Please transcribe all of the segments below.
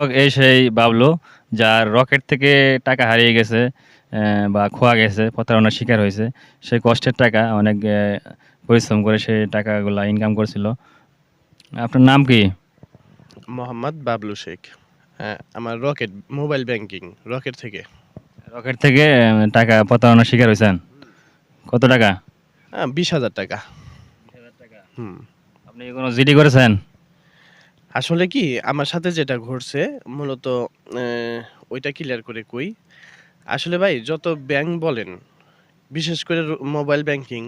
এই সেই বাবলু যার রকেট থেকে টাকা হারিয়ে গেছে বা খোয়া গেছে প্রতারণার শিকার হয়েছে সেই কষ্টের টাকা অনেক পরিশ্রম করে সেই টাকাগুলা ইনকাম করছিল। আপনার নাম কি? মোহাম্মদ বাবলু শেখ। হ্যাঁ আমার রকেট মোবাইল ব্যাংকিং রকেট থেকে। রকেট থেকে টাকা প্রতারণার শিকার হয়েছেন? কত টাকা? বিশ হাজার টাকা। হুম। আপনি কোনো জিডি করেছেন? আসলে কি, আমার সাথে যেটা ঘটছে, মূলত ওইটা ক্লিয়ার করে কই। আসলে ভাই, যত ব্যাংক বলেন, বিশেষ করে mobile banking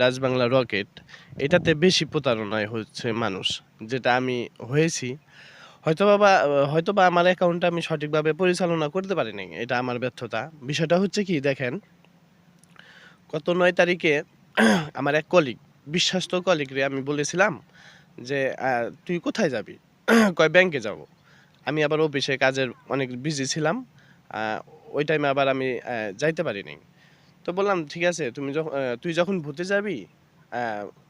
Dutch Bangla Rocket এটাতে বেশি প্রতারণায় হচ্ছে মানুষ, যেটা আমি হয়েছি। হয়তো বা হয়তো বা আমার অ্যাকাউন্টটা আমি সঠিকভাবে পরিচালনা করতে পারিনি এটা আমার ব্যর্থতা। বিষয়টা হচ্ছে কি, দেখেন, গত নয় তারিখে, আমার এক কলিগ বিশ্বস্ত কলিগরে আমি বলেছিলাম যে তুই কোথায় যাবি? কয় ব্যাংকে যাব? আমি আবার অফিসে কাজের অনেক বিজি ছিলাম। ওই টাইমে আবার আমি যাইতে পারিনি। তো বললাম, ঠিক আছে, তুমি যখন তুই যখন ভূতে যাবি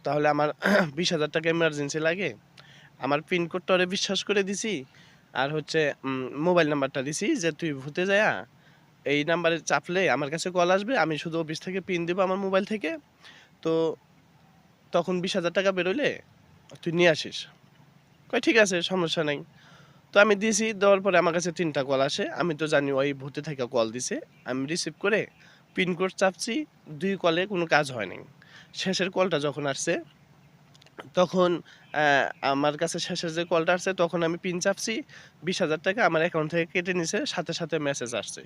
তাহলে আমার বিশ হাজার টাকা এমার্জেন্সি লাগে। আমার পিনকোডটা ওরে বিশ্বাস করে দিছি। আর হচ্ছে মোবাইল নাম্বারটা দিছি যে, তুই ভূতে যায়া এই নাম্বারে চাপলে আমার কাছে কল আসবে। আমি শুধু অফিস থেকে পিন দেবো আমার মোবাইল থেকে। তো তখন বিশ হাজার টাকা বেরোলে তুই নিয়ে আসিস। কয়, ঠিক আছে, সমস্যা নাই। তো আমি দিয়েছি দেওয়ার পরে আমার কাছে তিনটা কল আসে। আমি তো জানি ওই ভূতে থেকে কল দিছে। আমি রিসিভ করে পিনকোড চাপছি, দুই কলে কোনো কাজ হয়নি শেষের কলটা যখন আসছে, তখন আমার কাছে শেষের যে কলটা আসছে, তখন আমি পিন চাপছি, বিশ হাজার টাকা আমার অ্যাকাউন্ট থেকে কেটে নিছে, সাথে সাথে মেসেজ আসছে।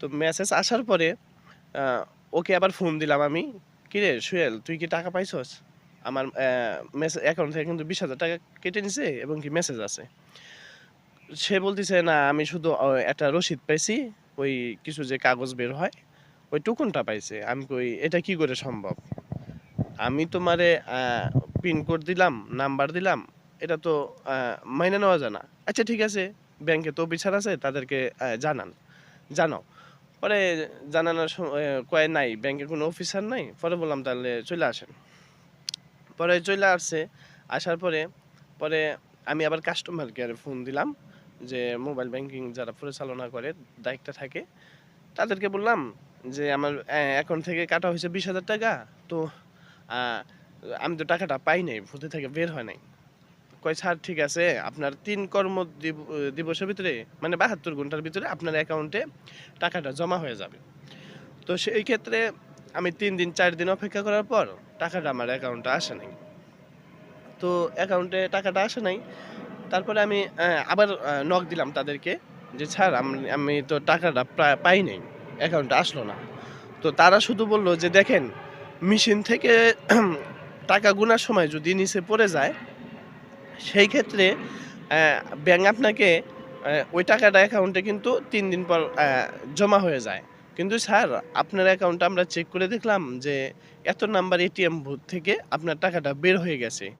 তো মেসেজ আসার পরে ওকে আবার ফোন দিলাম আমি, কিরে সুয়েল তুই কি টাকা পাইছস? আমার মেসেজ অ্যাকাউন্ট থেকে কিন্তু বিশ হাজার টাকা কেটে নিছে এবং কি মেসেজ আছে। সে বলতেছে, না, আমি শুধু একটা রসিদ পাইছি, ওই কিছু যে কাগজ বের হয়, ওই টুকুনটা পাইছে। আমি কই, এটা কি করে সম্ভব? আমি তোমারে পিনকোড দিলাম, নাম্বার দিলাম, এটা তো মাইনে নেওয়া যায় না। আচ্ছা ঠিক আছে ব্যাংকে তো অফিসার আছে, তাদেরকে জানান। জানাও। পরে জানানোর সময় কয়, নাই ব্যাংকে কোনো অফিসার নাই। পরে বললাম, তাহলে চলে আসেন। পরে চলে আসছে। আসার পরে পরে আমি আবার কাস্টমার কেয়ারে ফোন দিলাম যে মোবাইল ব্যাংকিং যারা পরিচালনা করে, দায়িত্ব থাকে, তাদেরকে বললাম যে আমার অ্যাকাউন্ট থেকে কাটা হয়েছে বিশ হাজার টাকা, তো আমি তো টাকাটা পাই নাই ভূতে থেকে বের হয় নাই। কয়, স্যার, ঠিক আছে, আপনার তিন কর্ম দিবসের ভিতরে মানে বাহাত্তর ঘণ্টার ভিতরে আপনার অ্যাকাউন্টে টাকাটা জমা হয়ে যাবে। তো সেই ক্ষেত্রে আমি তিন দিন, চার দিন অপেক্ষা করার পর টাকাটা আমার অ্যাকাউন্টে আসে নাই। তো অ্যাকাউন্টে টাকাটা আসে নাই। তারপরে আমি আবার নক দিলাম তাদেরকে যে, স্যার, আমি- তো টাকাটা প্রায় পাই নাই, অ্যাকাউন্টে আসলো না। তো তারা শুধু বলল যে, দেখেন, মেশিন থেকে টাকা গোনার সময় যদি নিচে পড়ে যায়, সেই ক্ষেত্রে ব্যাংক আপনাকে ওই টাকাটা অ্যাকাউন্টে কিন্তু তিন দিন পর জমা হয়ে যায়। কিন্তু স্যার, আপনার অ্যাকাউন্টটা আমরা চেক করে দেখলাম যে, এত নাম্বার এটিএম বুথ থেকে আপনার টাকাটা বের হয়ে গেছে।